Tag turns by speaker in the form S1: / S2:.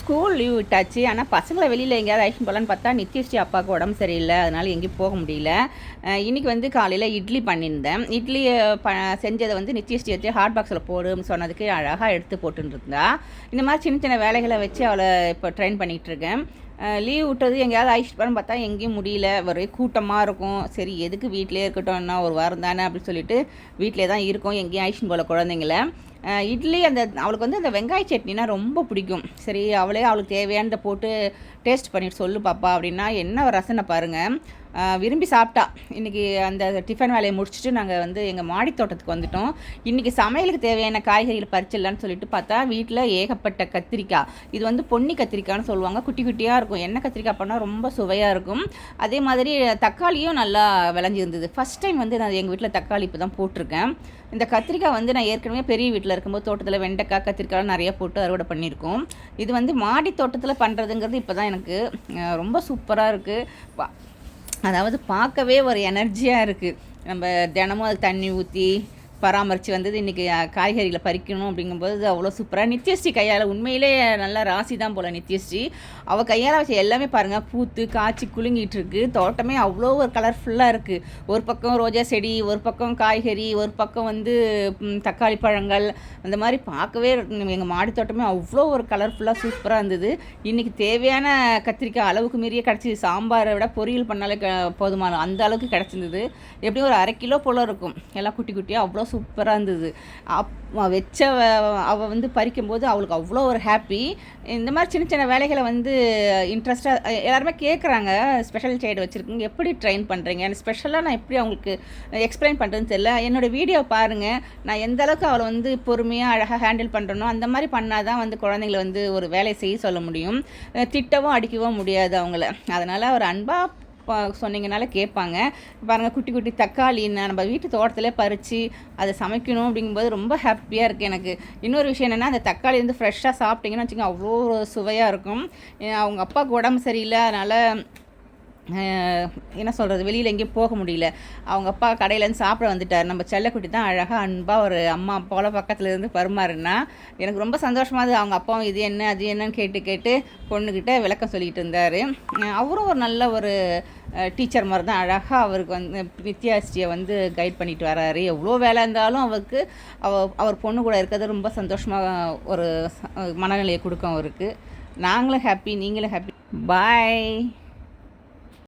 S1: School leave விட்டாச்சு. ஆனால் பசங்களை வெளியில் எங்கேயாவது அழைச்சிட்டு போகலான்னு பார்த்தா நித்யஸ்ரீ அப்பாவுக்கு உடம்பு சரியில்லை. அதனால் எங்கேயும் போக முடியல. இன்றைக்கி வந்து காலையில் இட்லி பண்ணியிருந்தேன். இட்லி ப செஞ்சதை வந்து நித்யஸ்ரீ வச்சு ஹாட் பாக்ஸில் போடுன்னு சொன்னதுக்கு அழகாக எடுத்து போட்டுருந்தா இந்த மாதிரி சின்ன சின்ன வேலைகளை வச்சு அவளை இப்போ ட்ரெயின் பண்ணிகிட்ருக்கேன் லீவ் விட்டது எங்கேயாவது அழைச்சிட்டு போகிறேன்னு பார்த்தா எங்கேயும் முடியல. ஒரே கூட்டமாக இருக்கும். சரி எதுக்கு வீட்டிலே இருக்கட்டும்னா ஒரு வாரம் தானே அப்படின்னு சொல்லிட்டு வீட்டிலே தான் இருக்கோம். எங்கேயும் அழைச்சிட்டு போகல குழந்தைங்கள. இட்லி அந்த அவளுக்கு வந்து அந்த வெங்காய சட்னினா ரொம்ப பிடிக்கும். சரி அவளே அவளுக்கு தேவையானதை போட்டு டேஸ்ட் பண்ணிட்டு சொல்லு பாப்பா அப்படின்னா என்ன ரசனை பாருங்கள் விரும்பி சாப்பிட்டா. இன்றைக்கி அந்த டிஃபன் வேலையை முடிச்சுட்டு நாங்கள் வந்து எங்கள் மாடி தோட்டத்துக்கு வந்துட்டோம். இன்றைக்கி சமையலுக்கு தேவையான காய்கறிகள் பறிச்சிடலான்னு சொல்லிட்டு பார்த்தா வீட்டில் ஏகப்பட்ட கத்திரிக்காய். இது வந்து பொன்னி கத்திரிக்காய்னு சொல்லுவாங்க. குட்டி குட்டியாக இருக்கும். எண்ணெய் கத்திரிக்காய் பண்ணால் ரொம்ப சுவையாக இருக்கும். அதே மாதிரி தக்காளியும் நல்லா விளைஞ்சிருந்தது. ஃபஸ்ட் டைம் வந்து நான் எங்கள் வீட்டில் தக்காளி இப்போ தான் போட்டிருக்கேன். இந்த கத்திரிக்காய் வந்து நான் ஏற்கனவே பெரிய வீட்டில் இருக்கும்போது தோட்டத்தில் வெண்டைக்காய் கத்திரிக்காய் நிறைய போட்டு அறுவடை பண்ணியிருக்கோம். இது வந்து மாடி தோட்டத்தில் பண்ணுறதுங்கிறது இப்போ தான் எனக்கு ரொம்ப சூப்பராக இருக்குது அதாவது பார்க்கவே ஒரு எனர்ஜியாக இருக்குது நம்ம தினமும் அது தண்ணி ஊற்றி பராமரித்து வந்தது. இன்றைக்கி காய்கறிகளை பறிக்கணும் அப்படிங்கும்போது அவ்வளோ சூப்பராக நித்யஸ்ரீ கையால் உண்மையிலே நல்லா ராசி தான் போல் நித்யஸ்ரீ. அவள் கையால் வச்ச எல்லாமே பாருங்கள் பூத்து காய்ச்சி குலுங்கிட்டு இருக்கு. தோட்டமே அவ்வளோ ஒரு கலர்ஃபுல்லாக இருக்குது ஒரு பக்கம் ரோஜா செடி ஒரு பக்கம் காய்கறி ஒரு பக்கம் வந்து தக்காளி பழங்கள். அந்த மாதிரி பார்க்கவே எங்கள் மாடி தோட்டமே அவ்வளோ ஒரு கலர்ஃபுல்லாக சூப்பராக இருந்தது. இன்றைக்கி தேவையான கத்திரிக்காய் அளவுக்கு மீறிய கிடச்சிது. சாம்பாரை விட பொரியல் பண்ணாலே க போதுமான அந்த அளவுக்கு கிடச்சிருந்தது. எப்படியும் ஒரு அரை கிலோ போல் இருக்கும். எல்லாம் குட்டி குட்டியாக அவ்வளோ சூப்பராக இருந்தது. அப் வச்ச அவள் வந்து பறிக்கும்போது அவளுக்கு அவ்வளோ ஒரு ஹாப்பி இந்த மாதிரி சின்ன சின்ன வேலைகளை வந்து இன்ட்ரெஸ்ட்டாக எல்லாருமே கேட்குறாங்க ஸ்பெஷல் சைடு வச்சுருக்கீங்க எப்படி ட்ரெயின் பண்ணுறீங்க ஸ்பெஷலாக நான் எப்படி அவங்களுக்கு எக்ஸ்பிளைன் பண்ணுறதுன்னு தெரியல. என்னோடய வீடியோ பாருங்கள் நான் எந்த அளவுக்கு அவளை வந்து பொறுமையாக அழகாக ஹேண்டில் பண்ணுறனோ அந்த மாதிரி பண்ணால் தான் வந்து குழந்தைங்களை வந்து ஒரு வேலையை செய்ய சொல்ல முடியும். திட்டவும் அடிக்கவும் முடியாது அவங்கள. அதனால் ஒரு அன்பாக சொன்னீங்கனால கேட்பாங்க. பாருங்கள் குட்டி குட்டி தக்காளி நம்ம வீட்டு தோட்டத்திலே பறித்து அதை சமைக்கணும் அப்படிங்கும்போது ரொம்ப ஹாப்பியாக இருக்குது எனக்கு. இன்னொரு விஷயம் என்னென்னா அந்த தக்காளி வந்து ஃப்ரெஷ்ஷாக சாப்பிட்டீங்கன்னு வச்சுக்கோங்க அவ்வளோ சுவையாக இருக்கும். அவங்க அப்பாவுக்கு உடம்பு சரியில்லை அதனால் என்ன சொல்கிறது வெளியில் எங்கேயும் போக முடியல. அவங்க அப்பா கடையிலேருந்து சாப்பிட வந்துட்டார். நம்ம செல்லக்குட்டி தான் அழகாக அன்பாக ஒரு அம்மா போல பக்கத்தில் இருந்து பருமாறுனா எனக்கு ரொம்ப சந்தோஷமாக அது அவங்க அப்பாவும் இது என்ன அது என்னன்னு கேட்டு கேட்டு பொண்ணுக்கிட்ட விளக்கம் சொல்லிகிட்டு இருந்தார். அவரும் ஒரு நல்ல ஒரு டீச்சர் மாதிரி தான் அழகாக அவருக்கு வந்து நித்யாஸ்ரீயை வந்து கைட் பண்ணிட்டு வராரு. எவ்வளோ வேலை இருந்தாலும் அவருக்கு அவ அவர் பொண்ணு கூட இருக்கிறது ரொம்ப சந்தோஷமாக ஒரு மனநிலையை கொடுக்கும் அவருக்கு. நாங்களும் ஹாப்பி நீங்களும் ஹாப்பி பாய்